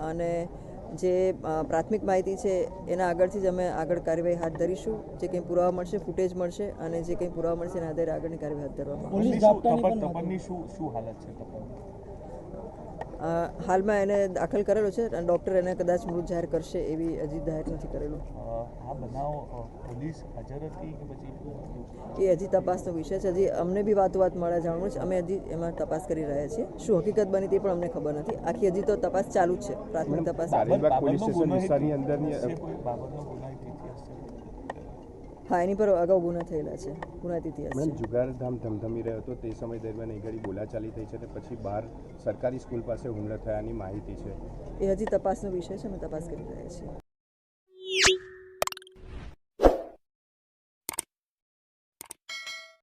અને જે પ્રાથમિક માહિતી છે એના આગળથી જ અમે આગળ કાર્યવાહી હાથ ધરીશું જે કંઈ પુરાવા મળશે ફૂટેજ મળશે અને જે કંઈ પુરાવા મળશે એના આધારે આગળની કાર્યવાહી હાથ ધરવામાં આવશે. હાલમાં એને દાખલ કરેલો છે અને ડૉક્ટર એને કદાચ મૃત જાહેર કરશે એવી હજી જાહેર નથી કરેલું. આ બનાવ અ, પોલીસ હાજર હતી કે એ હજી તપાસનો વિષય છે. હજી અમને બી વાતો વાત મળે જાણવું છે. અમે હજી એમાં તપાસ કરી રહ્યા છીએ. શું હકીકત બની તે પણ અમને ખબર નથી. આખી હજી તો તપાસ ચાલુ જ છે. પ્રાથમિક તપાસ. પોલીસ સ્ટેશન વિસ્તારની અંદરની હા એની પર અગાઉ ગુના થયેલા છે ગુનાહિત ઇતિહાસ છે. જુગાર ધામ ધમધમી રહ્યો હતો તે સમય દરમિયાન એ ઘડી બોલાચાલી થઈ છે અને પછી બહાર સરકારી સ્કૂલ પાસે હુમલો થયાની માહિતી છે. એ હજી તપાસનો વિષય છે અમે તપાસ કરી રહ્યા છીએ.